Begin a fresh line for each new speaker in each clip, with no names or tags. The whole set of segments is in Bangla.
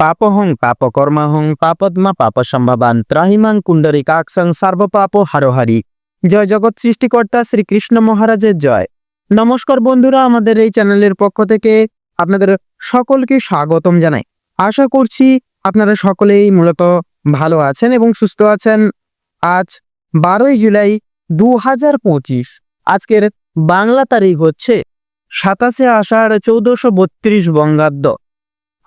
পাপহং পাপকর্মাহং পাপদ্মা পাপ পাপসম্ভাবান। ত্রাহিমাং কুণ্ডরী কাকসং সর্বপাপ হারোহারি। জয় জগৎ সৃষ্টিকর্তা শ্রীকৃষ্ণ মহারাজের জয়। নমস্কার বন্ধুরা, আমাদের এই চ্যানেলের পক্ষ থেকে আপনাদের সকলকে স্বাগতম জানাই। আশা করছি আপনারা সকলেই মূলত ভালো আছেন এবং সুস্থ আছেন। আজ বারোই জুলাই দু হাজার পঁচিশ, আজকের বাংলা তারিখ হচ্ছে সাতাশে আষাঢ় চৌদ্দশো বত্রিশ বঙ্গাব্দ।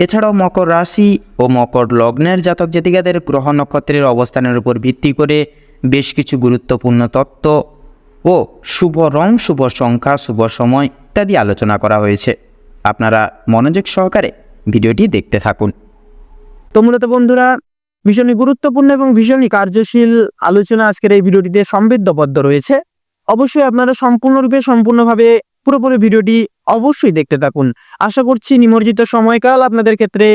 এছাড়াও মকর রাশি ও মকর লগ্নের জাতক জাতিকাদের গ্রহ নক্ষত্রের অবস্থানের উপর ভিত্তি করে বেশ কিছু গুরুত্বপূর্ণ তত্ত্ব ও শুভ রং, শুভ সংখ্যা, শুভ সময় ইত্যাদি আলোচনা করা হয়েছে। আপনারা মনোযোগ সহকারে ভিডিওটি দেখতে থাকুন।
তো মূলত বন্ধুরা ভীষণই গুরুত্বপূর্ণ এবং ভীষণই কার্যশীল আলোচনা আজকের এই ভিডিওটিতে সমৃদ্ধবদ্ধ রয়েছে। অবশ্যই আপনারা সম্পূর্ণরূপে, সম্পূর্ণভাবে পুরোপুরি ভিডিওটি অবশ্যই দেখতে থাকুন। আশা করছি নিমজ্জিত সময়কাল আপনাদের ক্ষেত্রে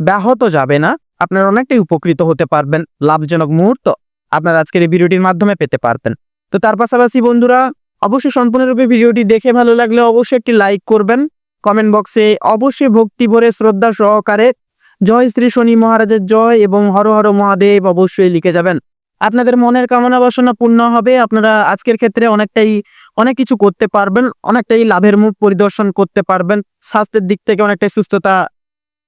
ব্যাহত যাবে না। আপনারা অনেকটাই উপকৃত হতে পারবেন। লাভজনক মুহূর্ত আপনারা আজকের এই ভিডিওটির মাধ্যমে পেতে পারতেন। তো তার পাশাপাশি বন্ধুরা, অবশ্যই সম্পূর্ণরূপে ভিডিওটি দেখে ভালো লাগলে অবশ্যই একটি লাইক করবেন। কমেন্ট বক্সে অবশ্যই ভক্তি ভরে শ্রদ্ধা সহকারে জয় শ্রী শনি মহারাজের জয় এবং হর হর মহাদেব অবশ্যই লিখে যাবেন। আপনাদের মনের কামনা বাসনা পূর্ণ হবে। আপনারা আজকের ক্ষেত্রে অনেকটাই, অনেক কিছু করতে পারবেন, অনেকটাই লাভের মুখ পরিদর্শন করতে পারবেন, স্বাস্থ্যের দিক থেকে অনেকটাই সুস্থতা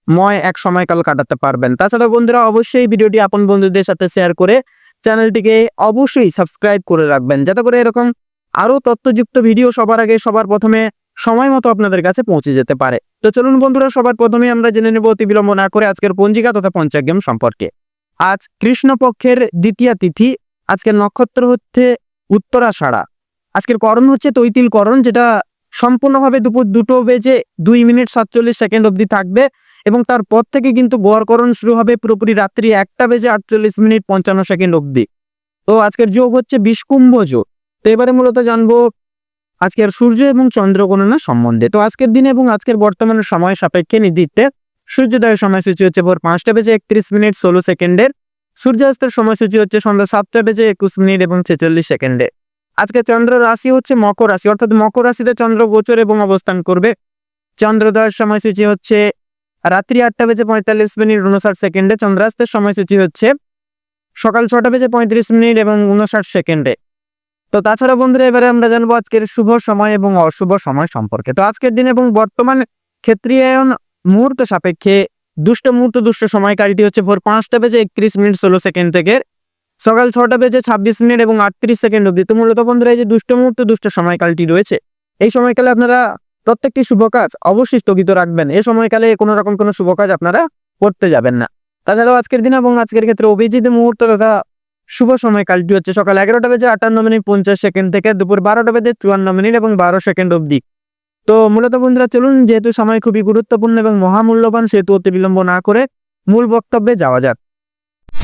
ময় এক সময়কাল কাটাতে পারবেন। তাছাড়া বন্ধুরা, অবশ্যই ভিডিওটি আপন বন্ধুদের সাথে শেয়ার করে চ্যানেলটিকে অবশ্যই সাবস্ক্রাইব করে রাখবেন, যাতে করে এরকম আরও তথ্যযুক্ত ভিডিও সবার আগে, সবার প্রথমে সময় মতো আপনাদের কাছে পৌঁছে যেতে পারে। তো চলুন বন্ধুরা, সবার প্রথমে আমরা জেনে নেব অতি বিলম্ব না করে আজকের পঞ্জিকা তথা পঞ্চাগ্রাম সম্পর্কে। আজ কৃষ্ণপক্ষের দ্বিতীয় তিথি, আজকের নক্ষত্র হচ্ছে উত্তরাষাঢ়া। আজকের করণ হচ্ছে তৈতিল করণ যেটা সম্পূর্ণভাবে দুপুর দুটো বেজে দুই মিনিট সাতচল্লিশ সেকেন্ড অবধি থাকবে এবং তারপর থেকে কিন্তু গড়করণ শুরু হবে পুরোপুরি রাত্রি একটা বেজে আটচল্লিশ মিনিট পঞ্চান্ন সেকেন্ড অবধি। তো আজকের যোগ হচ্ছে বিষকুম্ভ যোগ। তো এবারে মূলত জানব আজকের সূর্য এবং চন্দ্র গণনা সম্বন্ধে। তো আজকের দিনে এবং আজকের বর্তমানে সময় সাপেক্ষে নির্দিতে সূর্যোদয়ের সময়সূচি হচ্ছে ভোর পাঁচটা বেজে একত্রিশ মিনিট ষোলো সেকেন্ডের। সূর্যাস্তের সময়সূচি হচ্ছে সন্ধ্যা সাতটা বেজে একুশ মিনিট এবং ছেচল্লিশ সেকেন্ডে আজকে চন্দ্র রাশি হচ্ছে মকর রাশি, অর্থাৎ মকর রাশিতে চন্দ্র গোচর এবং অবস্থান করবে। চন্দ্রোদয়ের সময়সূচি হচ্ছে রাত্রি আটটা বেজে পঁয়তাল্লিশ মিনিট উনষাট সেকেন্ডে। চন্দ্রাস্তের সময়সূচি হচ্ছে সকাল ছটা বেজে পঁয়ত্রিশ মিনিট এবং উনষাট সেকেন্ডে। তো তাছাড়া বন্ধুরা, এবারে আমরা জানব আজকের শুভ সময় এবং অশুভ সময় সম্পর্কে। তো আজকের দিন এবং বর্তমান ক্ষেত্রীয়ায়ন মুহূর্ত সাপেক্ষে, দুষ্ট মুহূর্ত, দুষ্ট সময়কারীটি হচ্ছে ভোর পাঁচটা বেজে একত্রিশ মিনিট ষোলো সেকেন্ড থেকে, সকাল ছটা বেজে ছাব্বিশ মিনিট এবং আটত্রিশ সেকেন্ড অব্দি তো মূলত বন্ধুরা, এই যে দুষ্ট মুহূর্ত, দুষ্ট সময়কালটি রয়েছে, এই সময়কালে আপনারা প্রত্যেকটি শুভ কাজ অবশ্যই স্থগিত রাখবেন। এই সময়কালে কোনো রকম কোনো শুভ কাজ আপনারা করতে যাবেন না। তাছাড়াও আজকের দিন এবং আজকের ক্ষেত্রে অভিজিৎ মুহূর্ত তথা শুভ সময়কালটি হচ্ছে সকাল এগারোটা বেজে আটান্ন মিনিট পঞ্চাশ সেকেন্ড থেকে, দুপুর বারোটা বেজে চুয়ান্ন মিনিট এবং বারো সেকেন্ড অবধি। তো মূলত বন্ধুরা চলুন, যেহেতু সময় খুবই গুরুত্বপূর্ণ এবং মহামূল্যবান, সেহেতু অতি বিলম্ব না করে মূল বক্তব্যে যাওয়া যাক।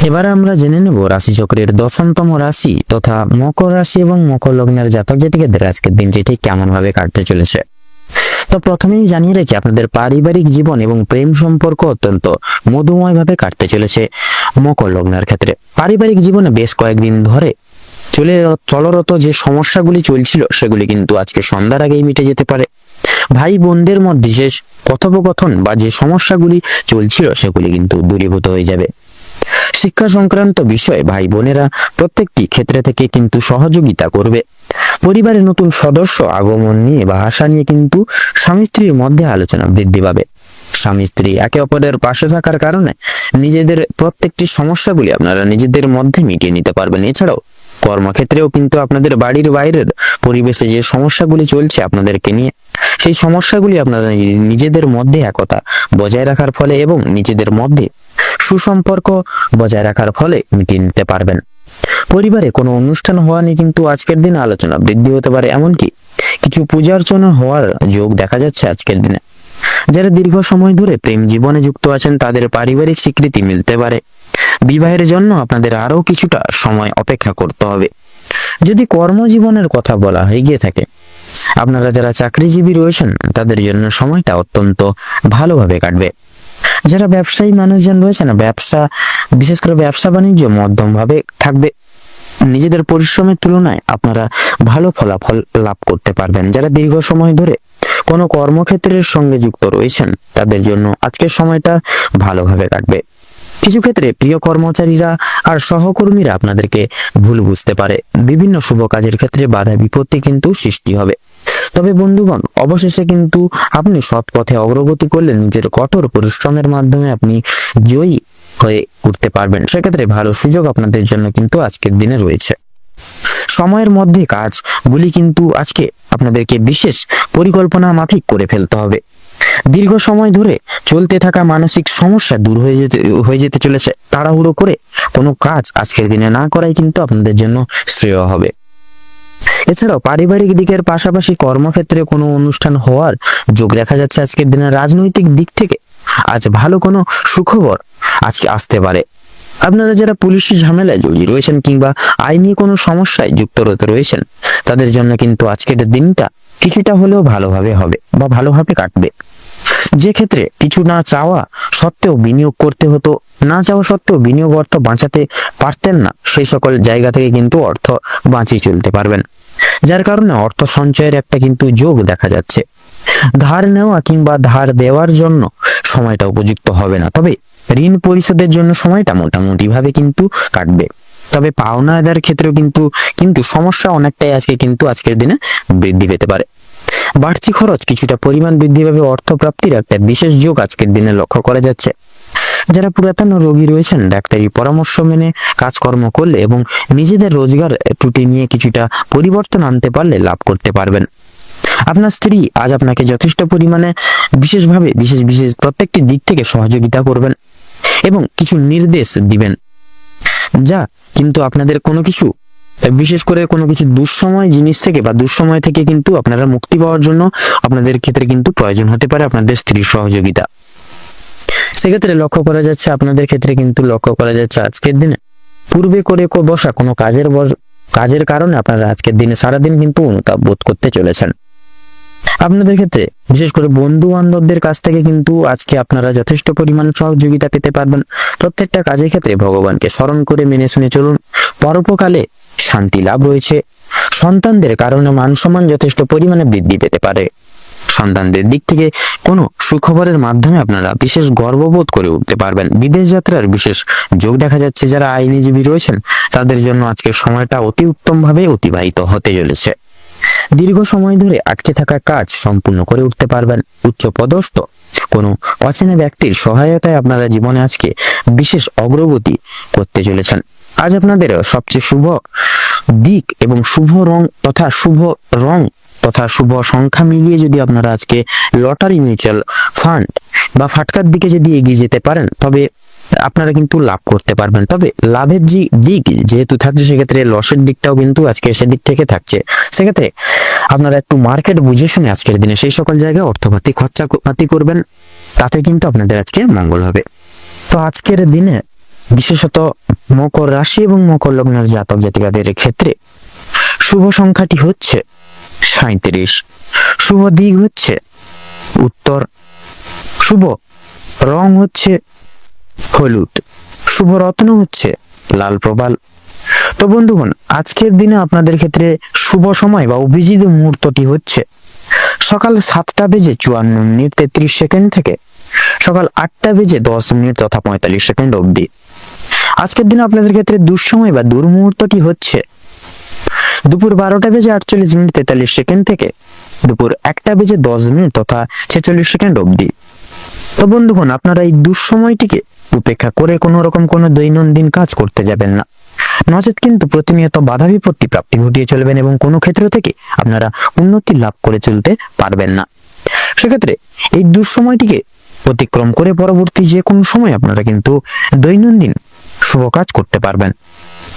এবারে আমরা জেনে নেব রাশিচক্রের দশমতম রাশি তথা মকর রাশি এবং মকর লগ্নের জাতক জাতিকাদের আজকের দিনটি ঠিক কেমন ভাবে কাটতে চলেছে। তো প্রথমেই জানিয়ে রেখে, আপনাদের পারিবারিক জীবন এবং প্রেম সম্পর্ক অত্যন্ত মধুময় ভাবে কাটতে চলেছে মকর লগ্নের ক্ষেত্রে। পারিবারিক জীবনে বেশ কয়েকদিন ধরে চলে চলরত যে সমস্যাগুলি চলছিল, সেগুলি কিন্তু আজকে সন্ধ্যার আগেই মিটে যেতে পারে। ভাই বোনদের মধ্যে যে কথোপকথন বা যে সমস্যাগুলি চলছিল সেগুলি কিন্তু দূরীভূত হয়ে যাবে। শিক্ষা সংক্রান্ত বিষয়ে ভাই বোনেরা প্রত্যেকটি ক্ষেত্রে থেকে কিন্তু সহযোগিতা করবে। পরিবারের নতুন সদস্য আগমন নিয়ে বা আশা নিয়ে কিন্তু স্বামী স্ত্রীর মধ্যে আলোচনা বৃদ্ধি পাবে। স্বামী স্ত্রী একে অপরের পাশে থাকার কারণে নিজেদের প্রত্যেকটি সমস্যাগুলি আপনারা নিজেদের মধ্যে মিটিয়ে নিতে পারবেন। এছাড়াও কর্মক্ষেত্রেও কিন্তু আপনাদের বাড়ির বাইরের পরিবেশে যে সমস্যাগুলি চলছে আপনাদেরকে নিয়ে সেই সমস্যাগুলি আপনারা নিজেদের মধ্যে একতা বজায় রাখার ফলে এবং নিজেদের মধ্যে সুসম্পর্ক বজায় রাখার ফলে মিটিয়ে নিতে পারবেন। পরিবারে কোনো অনুষ্ঠান হওয়া নিয়ে কিন্তু আজকের দিনে আলোচনা বৃদ্ধি হতে পারে। এমনকি কিছু পূজা অর্চনা হওয়ার যোগ দেখা যাচ্ছে আজকের দিনে। যারা দীর্ঘ সময় ধরে প্রেম জীবনে যুক্ত আছেন, তাদের পারিবারিক স্বীকৃতি মিলতে পারে। বিবাহের জন্য আপনাদের আরও কিছুটা সময় অপেক্ষা করতে হবে। যদি কর্মজীবনের কথা বলা হয়ে গিয়ে থাকে আপনারা যারা চাকরিজীবী রয়েছেন, তাদের জন্য সময়টা অত্যন্ত ভালোভাবে কাটবে। যারা ব্যবসায়ী মানুষজন রয়েছেন, ব্যবসা, বিশেষ করে ব্যবসা বাণিজ্য মধ্যমভাবে থাকবে, নিজেদের পরিশ্রমের তুলনায় আপনারা ভালো ফলাফল লাভ করতে পারবেন। যারা দীর্ঘ সময় ধরে কোনো কর্মক্ষেত্রের সঙ্গে যুক্ত রয়েছেন, তাদের জন্য আজকের সময়টা ভালোভাবে কাটবে। কিছু ক্ষেত্রে প্রিয় কর্মচারীরা আর সহকর্মীরা আপনাদেরকে ভুল বুঝতে পারে। বিভিন্ন শুভ কাজের ক্ষেত্রে বাধা বিপত্তি কিন্তু সৃষ্টি হবে। তবে বন্ধুগণ, অবশেষে কিন্তু আপনি সৎ পথে অগ্রগতি করলে নিজের কঠোর পরিশ্রমের মাধ্যমে আপনি জয়ী হয়ে উঠতে পারবেন। সেক্ষেত্রে ভালো সুযোগ আপনাদের জন্য কিন্তু আজকের দিনে রয়েছে। সময়ের মধ্যে কাজগুলি কিন্তু আজকে আপনাদেরকে বিশেষ পরিকল্পনা মাফিক করে ফেলতে হবে। দীর্ঘ সময় ধরে চলতে থাকা মানসিক সমস্যা দূর হয়ে যেতে হয়ে যেতে চলেছে। তাড়াহুড়ো করে কোনো কাজ আজকের দিনে না করাই কিন্তু আপনাদের জন্য শ্রেয় হবে। এছাড়াও পারিবারিক দিকের পাশাপাশি কর্মক্ষেত্রে কোনো অনুষ্ঠান হওয়ার যোগ দেখা যাচ্ছে আজকের দিনে রাজনৈতিক দিক থেকে। আজ ভালো কোনো সুখবর আজকে আসতে পারে। আপনারা যারা পুলিশি ঝামেলায় জড়িয়ে রয়েছেন কিংবা আইনি কোনো সমস্যায় যুক্ত রয়েছেন, তাদের জন্য কিন্তু আজকের দিনটা কিছুটা হলেও ভালোভাবে হবে বা ভালোভাবে কাটবে। যে ক্ষেত্রে কিছু না চাওয়া সত্ত্বেও বিনিয়োগ করতে হতো, না চাওয়া সত্ত্বেও বিনিয়োগ অর্থ বাঁচাতে পারতেন না, সেই সকল জায়গা থেকে কিন্তু অর্থ বাঁচিয়ে চলতে পারবেন। যার কারণে অর্থ সঞ্চয়ের একটা কিন্তু যোগ দেখা যাচ্ছে। ধার নেওয়া কিংবা ধার দেওয়ার জন্য সময়টা উপযুক্ত হবে না, তবে ঋণ পরিশোধের জন্য সময়টা মোটামুটি ভাবে কিন্তু কাটবে। তবে পাওনা আদায়ের ক্ষেত্রেও কিন্তু কিন্তু সমস্যা অনেকটাই আজকে কিন্তু আজকের দিনে বৃদ্ধি পেতে পারে। বাড়তি খরচ কিছুটা পরিমাণ বৃদ্ধি পাবে অর্থ প্রাপ্তির একটা বিশেষ যোগ আজকের দিনে লক্ষ্য করা যাচ্ছে। যারা পুরাতন রোগী রয়েছেন, ডাক্তারি পরামর্শ মেনে, কাজকর্ম করলে এবং নিজেদের রোজগার ত্রুটি নিয়ে কিছুটা পরিবর্তন আনতে পারলে লাভ করতে পারবেন। আপনার স্ত্রী আজ আপনাকে যথেষ্ট পরিমাণে বিশেষভাবে, বিশেষ বিশেষ প্রত্যেকটি দিক থেকে সহযোগিতা করবেন এবং কিছু নির্দেশ দিবেন। যা কিন্তু আপনাদের কোনো কিছু বিশেষ করে কোনো কিছু দুঃসময় জিনিস থেকে বা দুঃসময় থেকে কিন্তু আপনারা মুক্তি পাওয়ার জন্য আপনাদের ক্ষেত্রে কিন্তু প্রয়োজন হতে পারে আপনাদের স্ত্রীর সহযোগিতা। সেক্ষেত্রে লক্ষ্য করা যাচ্ছে আপনাদের ক্ষেত্রে কিন্তু লক্ষ্য করা যাচ্ছে আজকের দিনে। পূর্বে করে বসা কোনো কাজের কাজের কারণে আপনারা আজকের দিনে সারাদিন কিন্তু অনুতাপ বোধ করতে চলেছেন। আপনাদের ক্ষেত্রে বিশেষ করে বন্ধু বান্ধবদের কাছ থেকে কিন্তু আজকে আপনারা যথেষ্ট পরিমাণ সহযোগিতা পেতে পারবেন। প্রত্যেকটা কাজের ক্ষেত্রে ভগবানকে স্মরণ করে মেনে শুনে চলুন। পরোপকালে শান্তি লাভ রয়েছে। সন্তানদের কারণে মান সম্মান যথেষ্ট পরিমাণে বৃদ্ধি পেতে পারে। সন্তানদের দিক থেকে কোনো সুখবরের মাধ্যমে আপনারা বিশেষ গর্ববোধ করে উঠতে পারবেন। বিদেশ যাত্রার বিশেষ যোগ দেখা যাচ্ছে। যারা আইনজীবী রয়েছেন, তাদের জন্য আজকের সময়টা অতি উত্তমভাবে অতিবাহিত হতে চলেছে। দীর্ঘ সময় ধরে আটকে থাকা কাজ সম্পূর্ণ করে উঠতে পারবেন। উচ্চ পদস্থ কোনো অচেনা ব্যক্তির সহায়তায় আপনারা জীবনে আজকে বিশেষ অগ্রগতি করতে চলেছেন। আজ আপনাদের সবচেয়ে শুভ দিক এবং শুভ রং তথা শুভ রং তথা শুভ সংখ্যা মিলিয়ে যদি আপনারা আজকে লটারি মিউচুয়াল ফান্ড বা ফাটকার দিকে যদি এগিয়ে যেতে পারেন, তবে আপনারা কিন্তু লাভ করতে পারবেন। তবে লাভের যে দিক যেহেতু থাকছে, সেক্ষেত্রে লসের দিকটাও কিন্তু আজকে সেদিক থেকে থাকছে। সেক্ষেত্রে আপনারা একটু মার্কেট বুঝে শুনে আজকের দিনে সেই সকল জায়গায় অর্থপাতি খরচা পাতি করবেন, তাতে কিন্তু আপনাদের আজকে মঙ্গল হবে। তো আজকের দিনে বিশেষত মকর রাশি এবং মকর লগ্নের জাতক জাতিকাদের ক্ষেত্রে শুভ সংখ্যাটি হচ্ছে সাঁত্রিশ শুভ দিক হচ্ছে উত্তর। শুভ রং হচ্ছে হলুদ। শুভ রত্ন হচ্ছে লাল প্রবাল। তো বন্ধুগণ, আজকের দিনে আপনাদের ক্ষেত্রে শুভ সময় বা অভিজিৎ মুহূর্তটি হচ্ছে সকাল সাতটা বেজে চুয়ান্ন মিনিট তেত্রিশ সেকেন্ড থেকে সকাল আটটা বেজে দশ মিনিট তথা পঁয়তাল্লিশ সেকেন্ড অবধি। আজকের দিনে আপনাদের ক্ষেত্রে দুঃসময় বা দুর্মুহূর্তটি হচ্ছে? দুপুর বারোটা বেজে আটচল্লিশ মিনিট তেতাল্লিশ সেকেন্ড থেকে দুপুর একটা বেজে দশ মিনিট তথা ছেচল্লিশ সেকেন্ড অবধি। তো বন্ধুগণ, আপনারা এই দুঃসময়টিকে উপেক্ষা করে কোনো রকম কোনো দৈনন্দিন কাজ করতে যাবেন না। নচেত কিন্তু প্রতিনিয়ত বাধা বিপত্তি প্রাপ্তি ঘটিয়ে চলবেন এবং কোনো ক্ষেত্র থেকে আপনারা উন্নতি লাভ করে চলতে পারবেন না। সেক্ষেত্রে এই দুঃসময়টিকে অতিক্রম করে পরবর্তী যে কোনো সময় আপনারা কিন্তু দৈনন্দিন শুভ কাজ করতে পারবেন।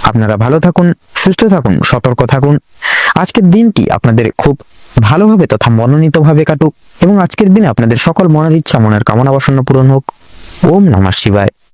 আপনারা ভালো থাকুন, সুস্থ থাকুন, সতর্ক থাকুন। আজকের দিনটি আপনাদের খুব ভালোভাবে তথা মনোনীতভাবে কাটুক এবং আজকের দিনে আপনাদের সকল মনের ইচ্ছা, মনের কামনা বাসনা পূরণ হোক। ওম নমঃ শিবায়।